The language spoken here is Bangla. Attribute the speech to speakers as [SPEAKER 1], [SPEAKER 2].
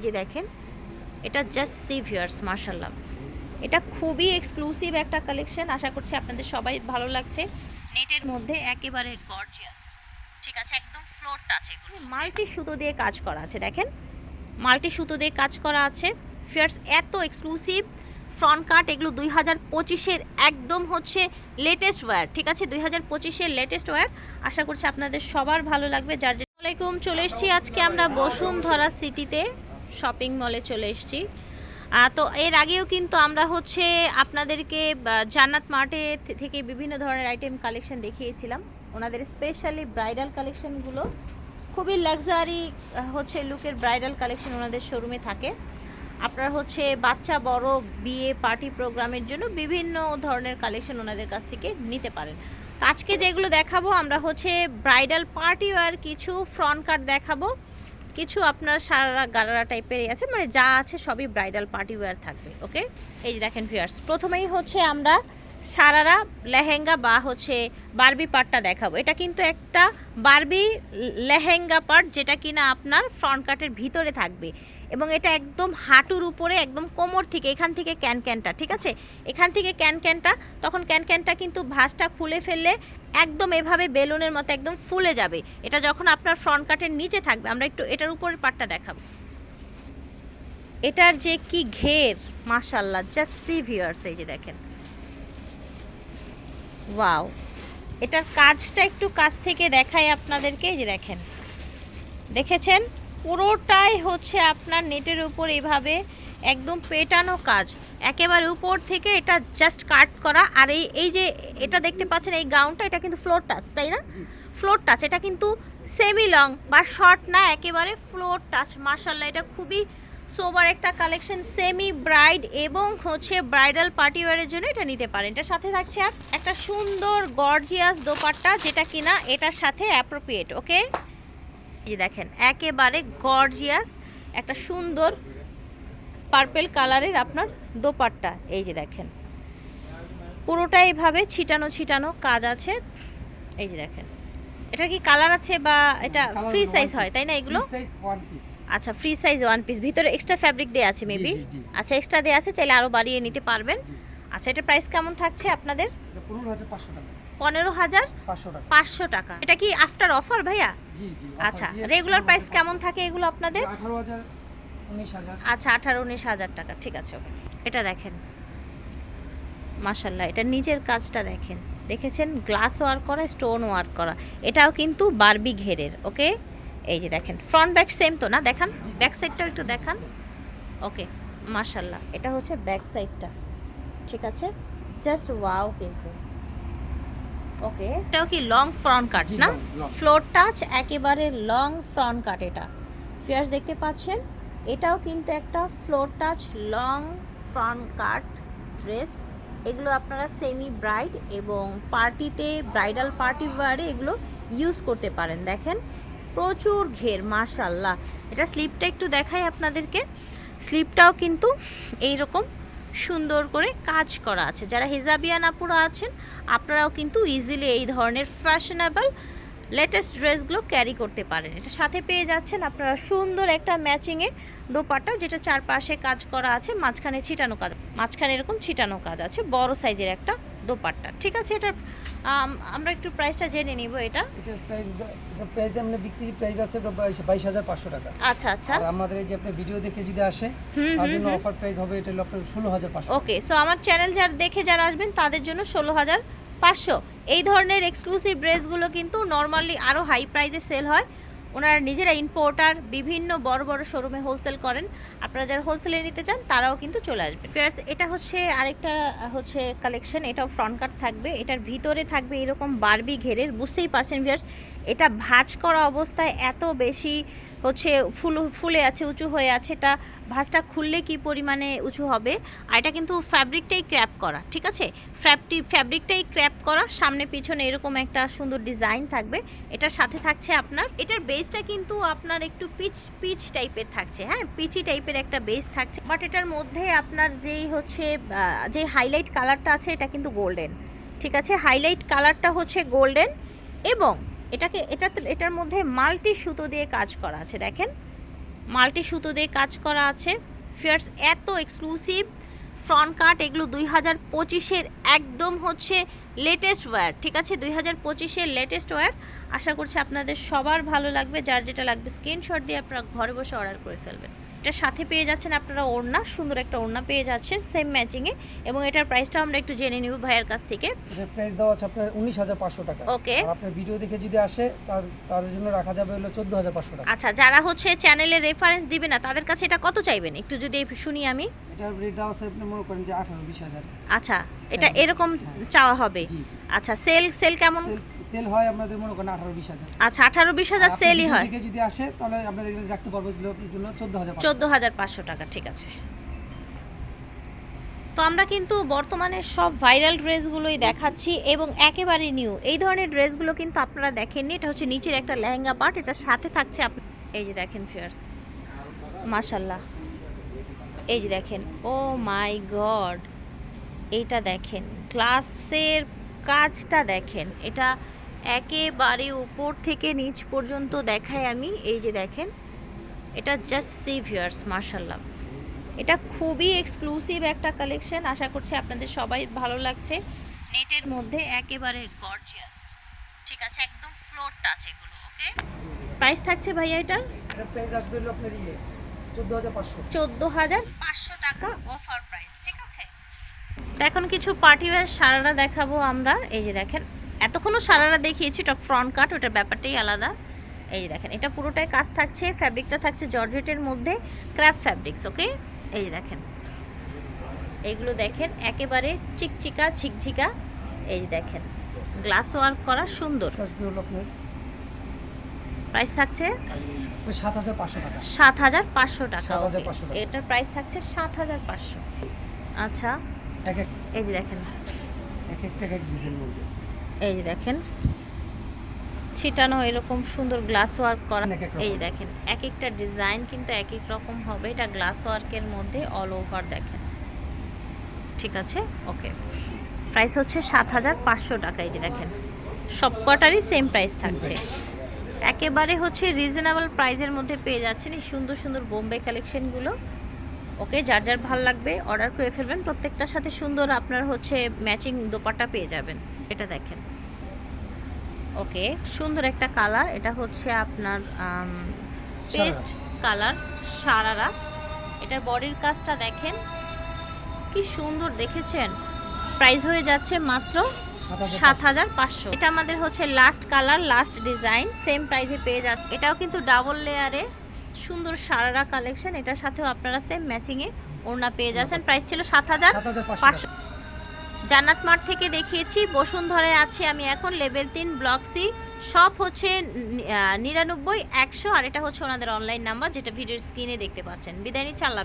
[SPEAKER 1] যে দেখেন এটা জাস্ট সি ভিউয়ার্স মার্শাল্লাহ এটা খুবই এক্সক্লুসিভ একটা কালেকশন আশা করছি আপনাদের সবাই ভালো লাগছে। নেটের মধ্যে একেবারে গর্জিয়াস ঠিক আছে একদম ফ্লোর টাচ এগুলো। মাল্টি সুতো দিয়ে কাজ করা আছে দেখেন। মাল্টি সুতো দিয়ে কাজ করা আছে। ফিয়ার্স এত এক্সক্লুসিভ ফ্রন্ট কাট এগুলো দুই হাজার পঁচিশের একদম হচ্ছে লেটেস্ট ওয়্যার ঠিক আছে? দুই হাজার পঁচিশের লেটেস্ট ওয়্যার আশা করছি আপনাদের সবার ভালো লাগবে। যার যে- আসসালামাইকুম চলে এসেছি আজকে আমরা বসুন্ধরা সিটিতে শপিং মলে চলে এসেছি। তো এর আগেও কিন্তু আমরা হচ্ছে আপনাদেরকে জান্নাত মার্টে থেকে বিভিন্ন ধরনের আইটেম কালেকশন দেখিয়েছিলাম। ওনাদের স্পেশালি ব্রাইডাল কালেকশনগুলো খুবই লাক্সারি হচ্ছে লুকের ব্রাইডাল কালেকশন ওনাদের শোরুমে থাকে। আপনার হচ্ছে বাচ্চা, বড়, বিয়ে পার্টি প্রোগ্রামের জন্য বিভিন্ন ধরনের কালেকশন ওনাদের কাছ থেকে নিতে পারেন। তো আজকে যেগুলো দেখাবো, আমরা হচ্ছে ব্রাইডাল পার্টি ওয়ার কিছু ফ্রন্ট কাট দেখাবো। কিছু আপনার সারা গালারা টাইপের আছে মানে যা আছে সবই ব্রাইডাল পার্টি ওয়্যার থাকবে ওকে এই যে দেখেন ভিউয়ার্স প্রথমেই হচ্ছে আমরা সারারা লেহেঙ্গা বা হচ্ছে বারবি পার্টটা দেখাবো। এটা কিন্তু একটা বারবি লেহেঙ্গা পার্ট যেটা কিনা আপনার ফ্রন্ট কাটের ভিতরে থাকবে এবং এটা একদম হাঁটুর উপরে একদম কোমর থেকে এখান থেকে ক্যান ক্যানটা, ঠিক আছে? এখান থেকে ক্যান ক্যানটা, তখন ক্যান ক্যানটা কিন্তু ভাঁজটা খুলে ফেললে একদম এভাবে বেলুনের মতো একদম ফুলে যাবে। এটা যখন আপনার ফ্রন্ট কাটের নিচে থাকবে, আমরা একটু এটার উপরের পার্টটা দেখাবো। এটার যে কি ঘের মাশাল্লাহ জাস্ট সি ভিউয়ার্স এই যে দেখেন। ওয়াও এটার কাজটা একটু কাছ থেকে দেখাই আপনাদেরকে যে দেখেন। দেখেছেন? পুরোটাই হচ্ছে আপনার নেটের উপর এভাবে একদম পেটানো কাজ। একেবারে উপর থেকে এটা জাস্ট কাট করা। আর এই এই যে এটা দেখতে পাচ্ছেন এই গাউনটা এটা কিন্তু ফ্লোর টাচ তাই না? ফ্লোর টাচ এটা কিন্তু সেমি লং বা শর্ট না একেবারে ফ্লোর টাচ মার্শাল্লাহ এটা খুবই সোবার একটা কালেকশন সেমি ব্রাইড এবং হচ্ছে ব্রাইডাল পার্টি ওয়ারের জন্য এটা নিতে পারেন। এটার সাথে থাকছে আর একটা সুন্দর গর্জিয়াস দোপাট্টা যেটা কিনা এটার সাথে অ্যাপ্রোপ্রিয়েট ওকে এই দেখেন, একেবারে গর্জিয়াস একটা সুন্দর পার্পেল কালারের আপনার দোপাট্টা। এই যে দেখেন পুরোটা এইভাবে ছিটানো ছিটানো কাজ আছে। এই যে দেখেন এটা কি কালার আছে বা এটা ফ্রি সাইজ হয় তাই না এগুলো?
[SPEAKER 2] সাইজ ওয়ান পিস
[SPEAKER 1] আচ্ছা ফ্রি সাইজ ওয়ান পিস ভিতরে এক্সট্রা ফ্যাব্রিক দেওয়া আছে মেবি। আচ্ছা এক্সট্রা দেওয়া আছে চাইলে আরও বাড়িয়ে নিতে পারবেন। আচ্ছা এটা প্রাইস কেমন থাকছে আপনাদের?
[SPEAKER 2] পনেরো হাজার পাঁচশো টাকা।
[SPEAKER 1] এটা কি আফটার অফার ভাইয়া? আচ্ছা রেগুলার প্রাইস কেমন থাকে এগুলো আপনাদের? আচ্ছা আঠারো উনিশ হাজার টাকা ঠিক আছে এটা দেখেন। মাশাল্লাহ এটা নিজের কাজটা দেখেন। দেখেছেন? গ্লাস ওয়ার্ক করা স্টোন ওয়ার্ক করা। এটাও কিন্তু বারবি ঘেরের ওকে? এই যে দেখেন ফ্রন্ট ব্যাক সেম তো না? দেখান ব্যাক সাইডটাও একটু দেখান। ওকে মাশাল্লাহ এটা হচ্ছে ব্যাক সাইডটা ঠিক আছে? জাস্ট ওয়াও কিন্তু। ওকে এটাও কি লং ফ্রন্ট কাট না. ফ্লোর টাচ একেবারে লং ফ্রন্ট কাট এটা। ফিয়ার্স দেখতে পাচ্ছেন? এটাও কিন্তু একটা floor touch long front cut dress এগুলো আপনারা সেমি ব্রাইড এবং পার্টিতে ব্রাইডাল পার্টি ওয়ারে এগুলো ইউজ করতে পারেন। দেখেন, প্রচুর ঘের মাশাল্লাহ এটা স্লিপটা একটু দেখাই আপনাদেরকে। স্লিপটাও কিন্তু এই রকম সুন্দর করে কাজ করা আছে। যারা হিজাবিয়ান আপুরা আছেন, আপনারাও কিন্তু ইজিলি এই ধরনের ফ্যাশনেবল লেটেস্ট ড্রেসগুলো ক্যারি করতে পারেন। এটা সাথে পেয়ে যাচ্ছেন আপনারা সুন্দর একটা ম্যাচিংয়ে দোপাট্টা যেটা চারপাশে কাজ করা আছে মাঝখানে ছিটানো কাজ মাঝখানে এরকম ছিটানো কাজ আছে বড় সাইজের একটা দোপাট্টা। ঠিক আছে এটা আমরা একটু প্রাইসটা জেনে নিব এটা।
[SPEAKER 2] এটার প্রাইস এটা প্রাইস আমরা বিক্রি প্রাইস আছে বাইশ হাজার পাঁচশো টাকা।
[SPEAKER 1] আচ্ছা আচ্ছা।
[SPEAKER 2] আর আমাদের এই যে আপনি ভিডিও দেখে যদি আসে তার জন্য অফার প্রাইস হবে এটা হলো আপনার ষোলো হাজার পাঁচশো।
[SPEAKER 1] ওকে সো আমার চ্যানেল যার দেখে যারা আসবেন তাদের জন্য ষোলো হাজার পাঁচশো। এই ধরনের এক্সক্লুসিভ ড্রেসগুলো কিন্তু নর্মালি আরও হাই প্রাইজে সেল হয়। ওনারা নিজেরা ইম্পোর্টার বিভিন্ন বড় বড় শোরুমে হোলসেল করেন। আপনারা যারা হোলসেলে নিতে চান, তারাও কিন্তু চলে আসবে ফিয়ার্স এটা হচ্ছে আরেকটা, হচ্ছে কালেকশন এটাও ফ্রন্ট কাট থাকবে। এটার ভিতরে থাকবে এরকম বারবি ঘেরের, বুঝতেই পারছেন ফিয়ার্স এটা ভাঁজ করা অবস্থায় এত বেশি হচ্ছে ফুল, ফুলে আছে, উঁচু হয়ে আছে, এটা ভাঁজটা খুললে কি পরিমাণে উঁচু হবে? আর এটা কিন্তু ফ্যাব্রিকটাই ক্র্যাপ করা, ঠিক আছে? ফ্যাবটি ফ্যাব্রিকটাই ক্র্যাপ করা, সামনে পিছনে এরকম একটা সুন্দর ডিজাইন থাকবে এটার সাথে থাকছে আপনার। এটার বেসটা কিন্তু আপনার একটু পিচ পিচ টাইপের থাকছে হ্যাঁ? পিচি টাইপের একটা বেস থাকছে বাট এটার মধ্যে আপনার যেই হচ্ছে যে হাইলাইট কালারটা আছে, এটা কিন্তু গোল্ডেন ঠিক আছে? হাইলাইট কালারটা হচ্ছে গোল্ডেন এবং এটাকে, এটা এটার মধ্যে মাল্টি সুতো দিয়ে কাজ করা আছে, দেখেন। মাল্টি সুতো দিয়ে কাজ করা আছে। ফিয়ার্স এত এক্সক্লুসিভ ফ্রন্ট কাট এগুলো দুই হাজার পঁচিশের একদম হচ্ছে লেটেস্ট ওয়্যার ঠিক আছে? দুই হাজার পঁচিশের লেটেস্ট ওয়্যার আশা করছি আপনাদের সবার ভালো লাগবে। যার যেটা লাগবে স্ক্রিনশট দিয়ে আপনারা ঘরে বসে অর্ডার করে ফেলবেন। এটার সাথে পেয়ে যাচ্ছেন আপনারা ওড়না সুন্দর একটা ওড়না পেয়ে যাচ্ছেন সেম ম্যাচিংয়ে এবং এটার প্রাইসটা আমরা একটু জেনে নিব ভাইয়ের কাছ থেকে।
[SPEAKER 2] এটার প্রাইস দেওয়া আছে আপনার উনিশ হাজার পাঁচশো টাকা।
[SPEAKER 1] ওকে
[SPEAKER 2] আর আপনার ভিডিও দেখে যদি আসে তার তাদের জন্য রাখা যাবে হলো চোদ্দ হাজার পাঁচশো টাকা।
[SPEAKER 1] আচ্ছা যারা হচ্ছে চ্যানেলে রেফারেন্স দিবে না তাদের কাছে এটা কত চাইবেন? একটু যদি শুনি আমি।
[SPEAKER 2] এটার আছে আপনি মনে করেন যে আঠারো বিশ হাজার।
[SPEAKER 1] আচ্ছা এটা
[SPEAKER 2] হ্যাঁ।
[SPEAKER 1] এরকম চাওয়া হবে। আচ্ছা সেল সেল কেমন?
[SPEAKER 2] সেল হয় আপনাদের মনে করেন আঠারো বিশ হাজার।
[SPEAKER 1] আচ্ছা আঠারো বিশ হাজার সেলই হয়।
[SPEAKER 2] যদি আসে তাহলে আপনার রাখতে পারব জন্য চোদ্দ হাজার
[SPEAKER 1] চোদ্দ হাজার পাঁচশো টাকা ঠিক আছে। তো আমরা কিন্তু বর্তমানে সব ভাইরাল ড্রেসগুলোই দেখাচ্ছি এবং একেবারে নিউ এই ধরনের ড্রেসগুলো কিন্তু আপনারা দেখেননি এটা হচ্ছে নিচের একটা লেহেঙ্গা পার্ট এটার সাথে থাকছে আপ এই যে দেখেন ফিয়ার্স মাশাল্লাহ এই যে দেখেন ও মাই গড এইটা দেখেন গ্লাসের কাজটা দেখেন এটা একেবারে উপর থেকে নিচ পর্যন্ত দেখাই আমি। এই যে দেখেন এটা জাস্ট সি ভিয়ার্স মার্শাল্লাহ এটা খুবই এক্সক্লুসিভ একটা কালেকশন আশা করছি আপনাদের সবাই ভালো লাগছে। নেটের মধ্যে একেবারে গর্জিয়াস ঠিক আছে একদম ফ্লোর টাচ এগুলো ওকে প্রাইস থাকছে ভাইয়া এটার
[SPEAKER 2] এটার প্রাইস আসবে আপনার ইয়ে চোদ্দ হাজার পাঁচশো।
[SPEAKER 1] চোদ্দ হাজার পাঁচশো টাকা অফার প্রাইস ঠিক আছে? এখন কিছু পার্টিওয়ার সারারা দেখাবো আমরা। এই যে দেখেন এতক্ষণও সারারা দেখিয়েছি এটা ফ্রন্ট কাট ওটার ব্যাপারটাই আলাদা। এই দেখেন এটা পুরোটাই কাজ থাকছে ফ্যাব্রিকটা থাকছে জর্জেটের মধ্যে ক্র্যাপ ফ্যাব্রিক্স ওকে এই দেখেন। এইগুলো দেখেন একেবারে চিকচিকা ঝিকঝিকা। এই দেখেন গ্লাস ওয়ার্ক করা সুন্দর। প্রাইস থাকছে?
[SPEAKER 2] সাত হাজার পাঁচশো টাকা।
[SPEAKER 1] সাত হাজার পাঁচশো টাকা
[SPEAKER 2] 7,500
[SPEAKER 1] okay।
[SPEAKER 2] টাকা।
[SPEAKER 1] এটার প্রাইস থাকছে সাত হাজার পাঁচশো। আচ্ছা। এই যে দেখেন।
[SPEAKER 2] এক এক এক ডিজাইন মধ্যে।
[SPEAKER 1] এই যে দেখেন। ছিটানো এরকম সুন্দর গ্লাস ওয়ার্ক করা। এই দেখেন এক একটা ডিজাইন কিন্তু এক এক রকম হবে। এটা গ্লাস ওয়ার্কের মধ্যে অল ওভার দেখেন। ঠিক আছে? ওকে প্রাইস হচ্ছে সাত হাজার পাঁচশো টাকা এই যে দেখেন। সব কটারই সেম প্রাইস থাকছে। একেবারে হচ্ছে রিজনেবল প্রাইসের মধ্যে পেয়ে যাচ্ছেন এই সুন্দর সুন্দর বোম্বে কালেকশনগুলো ওকে যার যার ভালো লাগবে অর্ডার করে ফেলবেন। প্রত্যেকটার সাথে সুন্দর আপনার হচ্ছে ম্যাচিং দোপাট্টা পেয়ে যাবেন। এটা দেখেন। ওকে সুন্দর একটা কালার। এটা হচ্ছে আপনার পেস্ট কালার সারারা। এটার বডির কাজটা দেখেন কি সুন্দর দেখেছেন? প্রাইস হয়ে যাচ্ছে মাত্র
[SPEAKER 2] সাত হাজার
[SPEAKER 1] পাঁচশো। এটা আমাদের হচ্ছে last colour last design same প্রাইসে পেয়ে যাচ্ছে। এটাও কিন্তু ডাবল লেয়ারে সুন্দর সারারা কালেকশন এটার সাথেও আপনারা সেম ম্যাচিংয়ে ওড়না পেয়ে যাচ্ছেন। প্রাইস ছিল সাত হাজার
[SPEAKER 2] পাঁচশো
[SPEAKER 1] জান্নাত মাঠ থেকে দেখিয়েছি, বসুন্ধরায় আছে আমি এখন, লেভেল তিন, ব্লক সি। সব হচ্ছে নিরানব্বই, একশো, আর এটা হচ্ছে ওনাদের অনলাইন নাম্বার যেটা ভিডিওর স্ক্রিনে দেখতে পাচ্ছেন। বিদায় নিচ্ছি, আল্লাহ